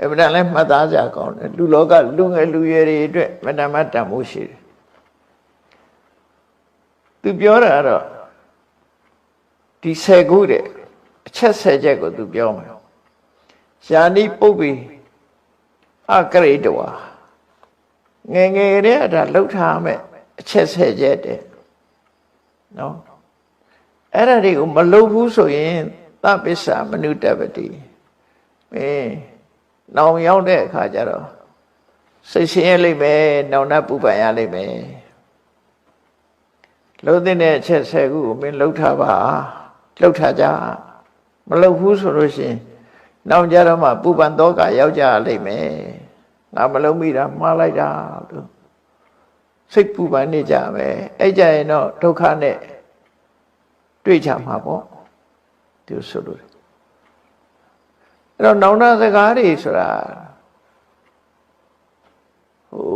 အမှန်တန်လည်းမှတ်သားကြကောင်းတယ်လူလောကလူငယ်လူရွယ်တွေအတွက်မတ္တမတန်ဖို့ရှိတယ်သူပြောတာကတော့ဒီဆယ်ခုတဲ့အချက်ဆယ်ချက်ကိုသူပြောမှာယာနိပုပ္ပိအကရိတဝါငယ်ငယ်တဲ့ဒါလှုပ်ထားမယ်အချက်ဆယ်ချက်တဲ့နော်အဲ့ဒါတွေကိုမလုပ်ဘူးဆိုရင်သပ္ပစ္စမနုတ္တပတိမင်း နောင်ရောက်တဲ့အခါကျတော့စိတ်ဆင်းရဲလိမ့်မယ်နောင်တပူပန်ရလိမ့်မယ်လုံးတဲ့အချက်ဆယ်ခုကိုမင်းလှုပ်ထားပါလှုပ်ထားကြမလှုပ်ဘူးဆိုလို့ရှိရင်နောက်ကြတော့မှပူပန်တော့ကရောက်ကြလိမ့်မယ်ငါမလုံးမိတာမှားလိုက်တာလို့စိတ်ပူပန်နေကြမယ်အဲ့ကြရင်တော့ဒုက္ခနဲ့တွေ့ကြမှာပေါ့သူဆိုလို့ အဲ့တော့နောင်တစကားတွေဆိုတာဟို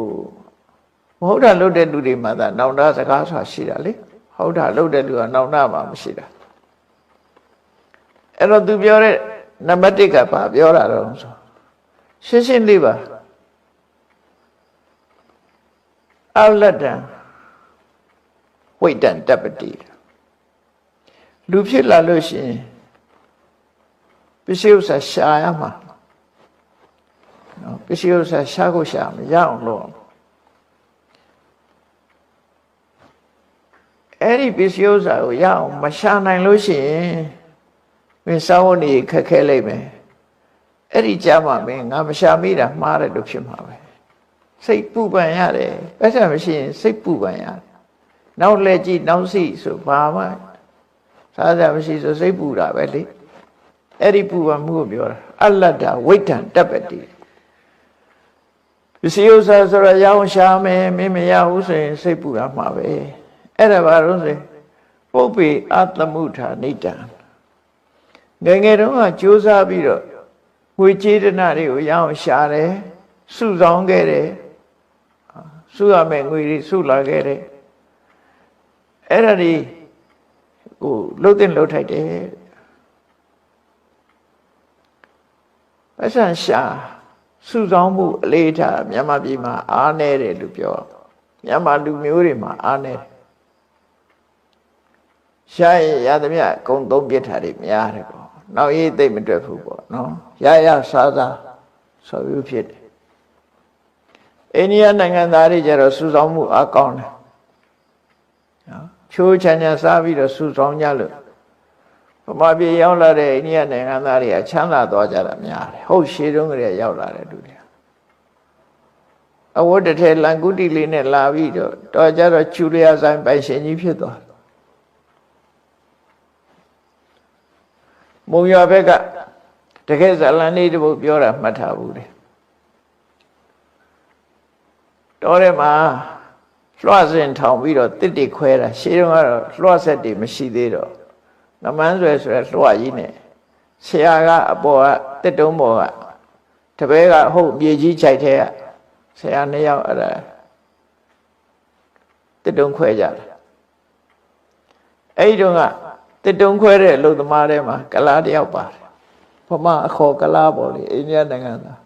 မဟုတ်တာလုပ်တဲ့လူတွေမှာသာနောင်တစကားဆိုတာရှိတာလေဟုတ်တာလုပ်တဲ့လူကနောင်တမှာမရှိတာအဲ့တော့သူပြောတဲ့နံပါတ်1ကဘာပြောတာတော့ဆိုရှင်းရှင်းလေးပါအလတ္တံဝိတ္တံတပ္ပတိလူဖြစ်လာလို့ရှိရင် ပစ္စည်းဥစ္စာရှာရမှာနော်ပစ္စည်းဥစ္စာရှာကိုရှာမရအောင်လို့အဲ့ဒီပစ္စည်းဥစ္စာကိုရအောင်မရှာနိုင်လို့ရှိရင်မင်းစောင်းနေခက်ခဲလိမ့်မယ်အဲ့ဒီကြမှာမင်းငါမရှာမိတာမှားတယ်လို့ဖြစ်မှာပဲစိတ်ပူပန်ရတယ်အဲ့ဒါမရှိရင်စိတ်ပူပန်ရတယ်နောက်လက်ကြည့်နောက်စီဆိုဘာမှစားကြမရှိဆိုစိတ်ပူတာပဲလေ အဲ့ဒီပူပန်မှုကိုပြောတာအလတ္တဝိဋ္ဌံတပ္ပတိပစ္စည်းဥစ္စာဆိုတော့ရအောင်ရှာမယ်မင်းမရဘူးဆိုရင်စိတ်ပူတာမှာပဲအဲ့ဒါဘာလို့ဆိုပုပ္ပေအတမှုထာနိတံငယ်ငယ်တုန်းကကြိုးစားပြီးတော့ငွေကြေးဒနာတွေကိုရအောင်ရှာတယ်စုဆောင်ခဲ့တယ်စုရမယ်ငွေတွေစုလာခဲ့တယ်အဲ့ဒါဒီဟိုလှုပ်တဲ့လှုပ်ထိုက်တယ် ပတ်စံရှာစုဆောင်မှုအလေးထားမြန်မာပြည်မှာအားနည်းတယ်လို့ပြောမြန်မာလူမျိုးတွေမှာအားနည်းတယ်ရှာရင်ရသမျှအကုန်သုံးပြစ်ထားတွေများတယ်ပေါ့နောက်ရေးသိမ့်မတွက်ဘူးပေါ့နော်ရရစားစားဆိုပြီးဖြစ်တယ်အိန္ဒိယနိုင်ငံသားတွေကျတော့စုဆောင်မှုအကောင်းတယ်နော်ချိုးချမ်းချမ်းစားပြီးတော့စုဆောင်ကြလို့ ဗမာပြည်ရောက်လာတဲ့အိန္ဒိယနိုင်ငံသားတွေကချမ်းသာသွားကြတာများတယ်ဟုတ်ရှေးတုန်းကလေးရောက်လာတဲ့လူတွေအဝတ်တစ်ထည်လန်ကုတီလေးနဲ့လာပြီးတော့တော်ကြတော့ချူလျာဆိုင်ပိုင်ရှင်ကြီးဖြစ်သွားတယ်မုံရွာဘက်ကတကယ်ဇလန်လေးတပုတ်ပြောတာမှတ်ထားဘူးလေတော်ထဲမှာလွှတ်စင်ထောင်ပြီးတော့တစ်တိခွဲတာရှေးတုန်းကတော့လွှတ်ဆက်တွေမရှိသေးတော့ ငမန်းဆွဲဆိုရလွှတ်ကြီးနဲ့ဆရာကအပေါ်ကတစ်တုံးပေါ်ကတပည့်ကဟုတ်မြေကြီးခြိုက်ထဲကဆရာနှစ်ယောက်အဲ့ဒါတစ်တုံးခွဲကြတယ်အဲ့ဒီတုန်းကတစ်တုံးခွဲတဲ့အလုပ်သမားတွေမှာကလားတယောက်ပါတယ်ဗမာအခေါ်ကလားပေါ့လေအိန္ဒိယနိုင်ငံသား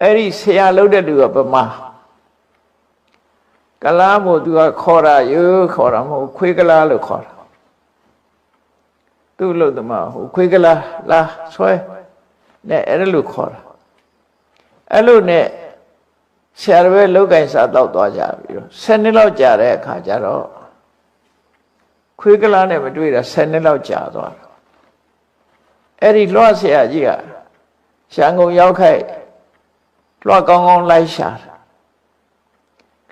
အဲ့ဒီဆရာလုပ်တဲ့သူကဗမာ ကလားမို့သူကခေါ်တာရိုးခေါ်တာမဟုတ်ခွေးကလားလို့ခေါ်တာသူ့လို့သမားဟိုခွေးကလားလာဆွဲနဲ့အဲ့ဒါလို့ခေါ်တာအဲ့လိုနဲ့ဆရာတော်ပဲလောက်ကင်စားတော့သွားကြပြီတော့10နှစ်လောက်ကြာတဲ့အခါကျတော့ခွေးကလားနဲ့မတွေ့တာ10နှစ်လောက်ကြာသွားတာအဲ့ဒီလွှတ်ဆရာကြီးကရန်ကုန်ရောက်ခိုက်လွှတ်ကောင်းကောင်းလိုက်ရှာတာ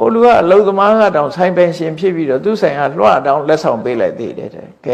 ဟိုလူကအလုံသမားကတောင်ဆိုင်ပိုင်ရှင်ဖြစ်ပြီးတော့သူ့ဆိုင်ကလွှတ်တောင်လက်ဆောင်ပေးလိုက်သေးတယ်တဲ့ကဲ